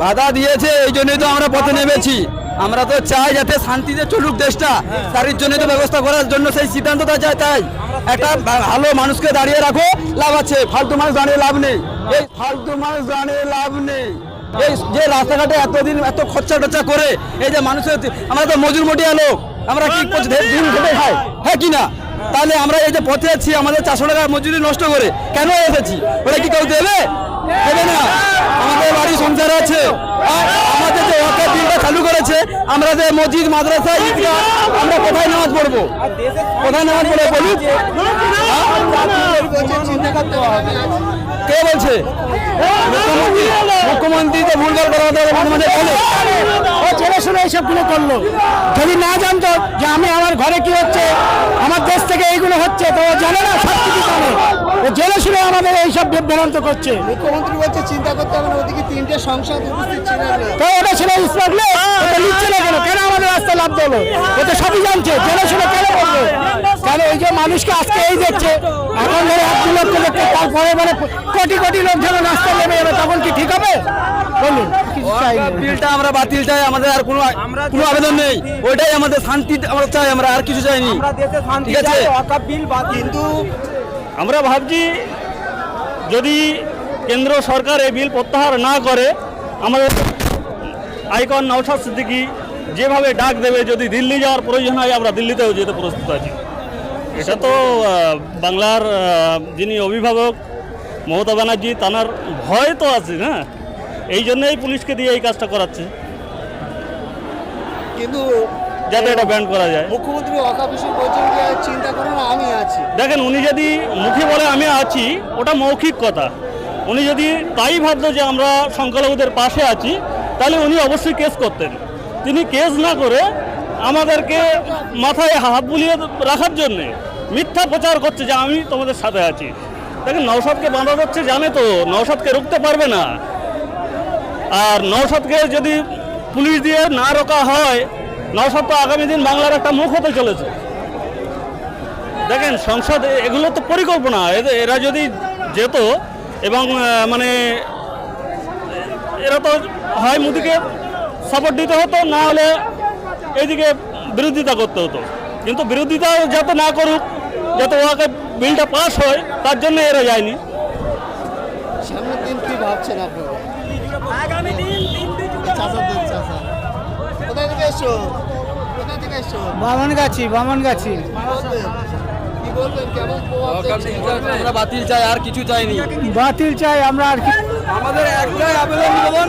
বাধা দিয়েছে এই জন্যই তো আমরা পথে নেমেছি। আমরা তো চাই যাতে শান্তিতে চলুক দেশটা। তার জন্য তো ব্যবস্থা করার জন্য সেই সিদ্ধান্তটা চাই তাই একটা ভালো মানুষকে দাঁড়িয়ে রাখো লাভ আছে। ফালতু মানুষ দাঁড়িয়ে লাভ নেই। এই ফালতু মানুষ দাঁড়িয়ে লাভ নেই। এই যে রাস্তাঘাটে এতদিন এত খরচা টরচা করে এই যে মানুষের আমরা তো মজুর মটিয়া লোক আমরা কি করছি দিন খেটে খাই? হ্যাঁ কি না? তাহলে আমরা এই যে পথে আছি আমাদের চারশো টাকা মজুরি নষ্ট করে কেন এসেছি? ওরা কি কেউ দেবে? দেবে না। আমাদের বাড়ি সংসার আছে। আমাদের যে বিলটা চালু করেছে, আমরা যে মসজিদ, মাদ্রাসা, ঈদগাহ, আমরা কোথায় নামাজ পড়ব? কোথায় নামাজ বলুন? কে বলছে? মুখ্যমন্ত্রী। তো ও ছেলে শুনে এইসবগুলো করল। যদি না জানতো যে আমি আমার ঘরে কি হচ্ছে আমার দেশ থেকে এইগুলো হচ্ছে তো জানে না সব কিছু জানে। জেনে শুনে আমাদের এইসব বিভ্রান্ত করছে। মুখ্যমন্ত্রী বলছে চিন্তা করতে হবে ওদিকে তিনটে সংসদ উপস্থিত ছিলেন তো ওটা ছিল ইসলাম লিখছে না কেন? কেন আমাদের রাস্তা লাভ দেবো এটা সবই জানছে জেনে শুনে কেন বলবে? কেন এই যে মানুষকে আজকে এই দেখছে? এখন ধরে তারপরে মানে কোটি কোটি লোক যখন রাস্তায় নেমে যাবে তখন কি ঠিক হবে? বলুন কিছু চাই বিলটা আমরা বাতিল চাই আমাদের আর কোনো কোনো আবেদন নেই। ওইটাই আমাদের শান্তি আমরা চাই আমরা আর কিছু চাইনি। ঠিক আছে? কিন্তু আমরা ভাবছি যদি কেন্দ্র সরকার এই বিল প্রত্যাহার না করে আমাদের আইকন নওশাদ সিদ্দিকি যেভাবে ডাক দেবে যদি দিল্লি যাওয়ার প্রয়োজন হয় আমরা দিল্লিতেও যেতে প্রস্তুত আছি। এটা তো বাংলার যিনি অভিভাবক মমতা ব্যানার্জি তানার ভয় তো আছে না? এই জন্যই পুলিশকে দিয়ে এই কাজটা করাচ্ছে। কিন্তু যাতে এটা ব্যান্ড করা যায়। মুখ্যমন্ত্রী অকাপিসি বলছেন যে চিন্তা করো না আমি আছি। দেখেন উনি যদি মুখে বলে আমি আছি ওটা মৌখিক কথা। উনি যদি তাই ভাবতো যে আমরা সংখ্যালঘুদের পাশে আছি তাহলে উনি অবশ্যই কেস করতেন। তিনি কেস না করে আমাদেরকে মাথায় হাত বুলিয়ে রাখার জন্যে মিথ্যা প্রচার করছে যে আমি তোমাদের সাথে আছি। দেখেন নৌসাদকে বাঁধা যাচ্ছে জানে তো নৌসাদকে রুখতে পারবে না। আর নৌসাদকে যদি পুলিশ দিয়ে না রোকা হয় নৌসাদ তো আগামী দিন বাংলার একটা মুখ হতে চলেছে। দেখেন, সংসদ এগুলো তো পরিকল্পনা। এরা যদি যেত এবং মানে এরা তো হয় মোদিকে সাপোর্ট দিতে হতো, না হলে এইদিকে বিরোধিতা করতে হতো। কিন্তু বিরোধিতা যাতে না করুক যাতে ওয়াকে বিলটা পাস হয় তার জন্য এরা যায়নি। সামনের দিন কি ভাবছেন আপনারা চাষা দিন চাষা কোথায় থেকে এসছো? কোথায় থেকে এসছো? বামন গাছি বামন গাছি কি বলবেন? কি বলবেন? কেমন প্রভাব দেখছেন? আমরা বাতিল চাই আর কিছু চাইনি। বাতিল চাই আমরা আর কি আমাদের একটাই আবেদন নিবেদন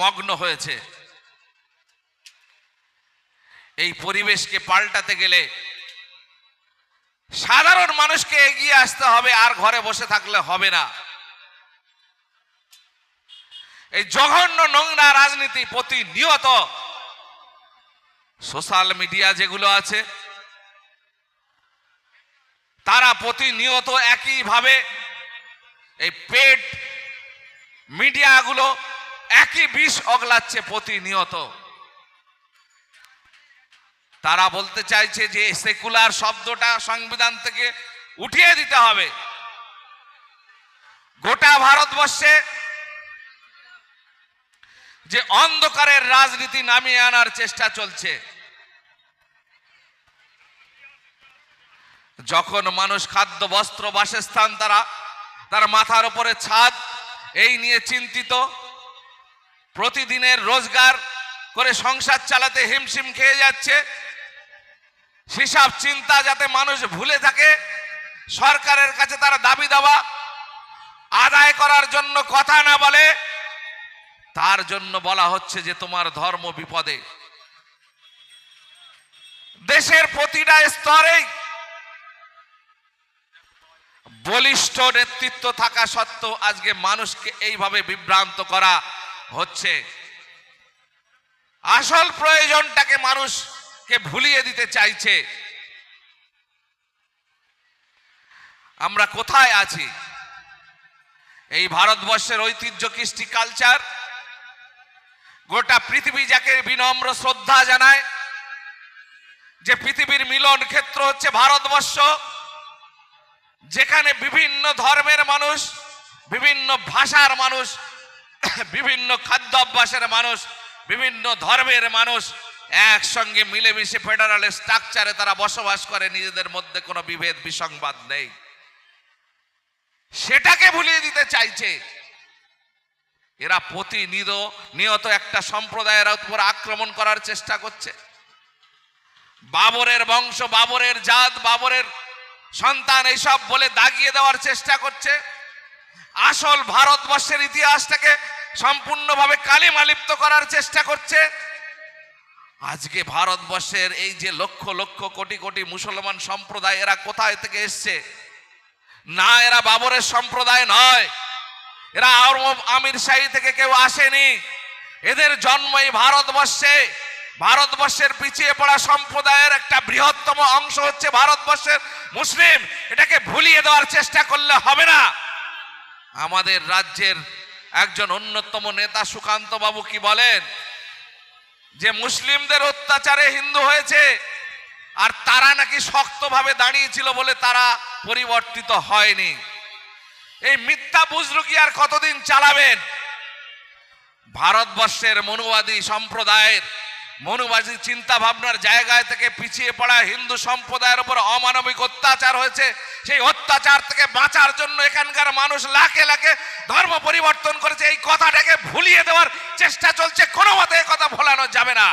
মগ্ন হয়েছে। এই পরিবেশকে পাল্টাতে গেলে সাধারণ মানুষকে এগিয়ে আসতে হবে, আর ঘরে বসে থাকলে হবে না। এই জঘন্য নোংরা রাজনীতি প্রতিনিয়ত সোশ্যাল মিডিয়া যেগুলো আছে, তারা প্রতিনিয়ত একইভাবে এই পেট মিডিয়াগুলো একই বিষ অগলাচ্ছে প্রতিনিয়ত। তারা বলতে চাইছে যে সেকুলার শব্দটা সংবিধান থেকে উঠিয়ে দিতে হবে। গোটা ভারতবর্ষে যে অন্ধকারের রাজনীতি নামিয়ে আনার চেষ্টা চলছে। যখন মানুষ খাদ্য, বস্ত্র, বাসস্থান, তারা, তার মাথার উপরে ছাদ, এই নিয়ে চিন্তিত। প্রতিদিনের রোজগার করে সংসার চালাতে হিমশিম খেয়ে যাচ্ছে। হিসাব চিন্তা যাতে মানুষ ভুলে থাকে, সরকারের কাছে তারা দাবি দেওয়া, আদায় করার জন্য কথা না বলে, তার জন্য বলা হচ্ছে যে তোমার ধর্ম বিপদে। দেশের প্রতিটা স্তরেই বলিষ্ঠ নেতৃত্ব থাকা সত্ত্বেও আজকে মানুষকে এইভাবে বিভ্রান্ত করা হচ্ছে আসল প্রয়োজনটাকে মানুষকে ভুলিয়ে দিতে চাইছে। আমরা কোথায় আছি? এই ভারতবর্ষের ঐতিহ্য, কৃষ্টি কালচার গোটা পৃথিবী যাকে বিনম্র শ্রদ্ধা জানায়, যে পৃথিবীর মিলন ক্ষেত্র হচ্ছে ভারতবর্ষ, যেখানে বিভিন্ন ধর্মের মানুষ, বিভিন্ন ভাষার মানুষ বিভিন্ন খাদ্য অভ্যাসের মানুষ, বিভিন্ন ধর্মের মানুষ একসঙ্গে মিলেমিশে ফেডারাল স্ট্রাকচারে তারা বসবাস করে, নিজেদের মধ্যে কোনো বিভেদ, বিসংবাদ নেই। সেটাকে ভুলিয়ে দিতে চাইছে। এরা প্রতিনিধ নিয়ত একটা সম্প্রদায়ের উপর আক্রমণ করার চেষ্টা করছে। বাবরের বংশ, বাবরের জাত, বাবরের সন্তান, এইসব বলে দাগিয়ে দেওয়ার চেষ্টা করছে। আসল ভারতবর্ষের ইতিহাসটাকে সম্পূর্ণভাবে কালিমালিপ্ত করার চেষ্টা করছে। আজকে ভারতবর্ষের এই যে লক্ষ লক্ষ কোটি কোটি মুসলমান সম্প্রদায়, এরা কোথায় থেকে এসছে? না, এরা বাবরের সম্প্রদায় নয়। এরা আমির শাহী থেকে কেউ আসেনি। এদের জন্ম ভারতবর্ষে। ভারতবর্ষের পিছিয়ে পড়া সম্প্রদায়ের একটা বৃহত্তম অংশ হচ্ছে ভারতবর্ষের মুসলিম। এটাকে ভুলিয়ে দেওয়ার চেষ্টা করলে হবে না। আমাদের রাজ্যের একজন অন্যতম নেতা সুকান্ত বাবু কি বলেন? যে মুসলিমদের অত্যাচারে হিন্দু হয়েছে, আর তারা নাকি শক্তভাবে দাঁড়িয়েছিল বলে তারা পরিবর্তিত হয়নি। এই মিথ্যা বুজরুকি আর কতদিন চালাবেন? ভারতবর্ষের মনুবাদী সম্প্রদায়ের মনুবাদী চিন্তা ভাবনার জায়গায় থেকে পিছিয়ে পড়া হিন্দু সম্প্রদায়ের উপর অমানবিক অত্যাচার হয়েছে, সেই অত্যাচার থেকে বাঁচার জন্য এখানকার মানুষ লাখে লাখে ধর্ম পরিবর্তন করেছে। এই কথাটাকে ভুলিয়ে দেওয়ার চেষ্টা চলছে, কোনো মতে কথা ভোলানো যাবে না।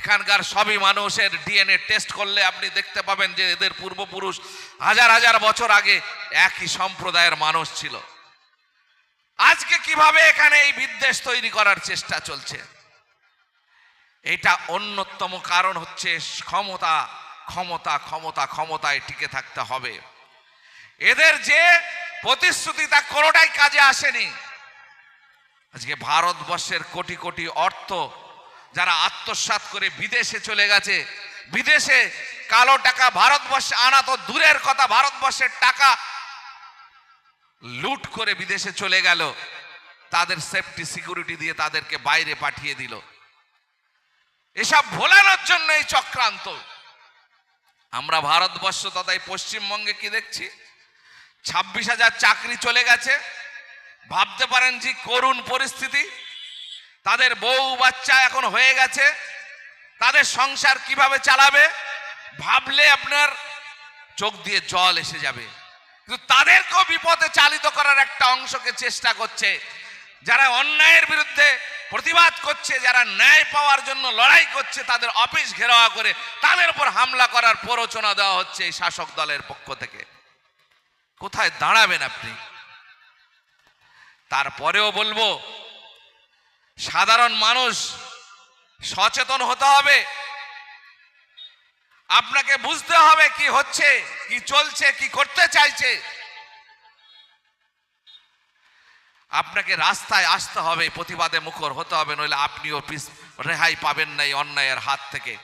এখানকার সবই মানুষের ডিএনএ টেস্ট করলে আপনি দেখতে পাবেন যে এদের পূর্বপুরুষ হাজার হাজার বছর আগে একই সম্প্রদায়ের মানুষ ছিল। আজকে কীভাবে এখানে এই বিদ্বেষ তৈরি করার চেষ্টা চলছে? এটা অন্যতম কারণ হচ্ছে ক্ষমতা ক্ষমতা ক্ষমতা, ক্ষমতায় টিকে থাকতে হবে। এদের যে প্রতিশ্রুতি তা কোনোটাই কাজে আসেনি। আজকে ভারতবর্ষের কোটি কোটি অর্থ যারা আত্মসাৎ করে বিদেশে চলে গেছে, বিদেশে কালো টাকা ভারতবর্ষে আনা তো দূরের কথা, ভারতবর্ষের টাকা লুট করে বিদেশে চলে গেল, তাদের সেফটি সিকিউরিটি দিয়ে তাদেরকে বাইরে পাঠিয়ে দিল। এসব ভোলানোর জন্য এই চক্রান্ত। আমরা ভারতবর্ষ তথা এই পশ্চিমবঙ্গে কি দেখছি? ছাব্বিশ হাজার চাকরি চলে গেছে। ভাবতে পারেন যে করুণ পরিস্থিতি। তাদের বউ বাচ্চা এখন হয়ে গেছে। তাদের সংসার কীভাবে চালাবে? ভাবলে আপনার চোখ দিয়ে জল এসে যাবে। কিন্তু তাদেরকেও বিপদে চালিত করার একটা অংশকে চেষ্টা করছে। যারা অন্যায়ের বিরুদ্ধে প্রতিবাদ করছে, যারা ন্যায় পাওয়ার জন্য লড়াই করছে, তাদের অফিস ঘেরাওয়া করে তাদের উপর হামলা করার প্ররোচনা দেওয়া হচ্ছে এই শাসক দলের পক্ষ থেকে। কোথায় দাঁড়াবেন আপনি? তারপরেও বলব, সাধারণ মানুষ সচেতন হতে হবে। আপনাকে বুঝতে হবে কি হচ্ছে, কি চলছে, কি করতে চাইছে। আপনাকে রাস্তায় আসতে হবে, প্রতিবাদে মুখর হতে হবে, নইলে আপনিও রেহাই পাবেন নাই অন্যায়ের হাত থেকে।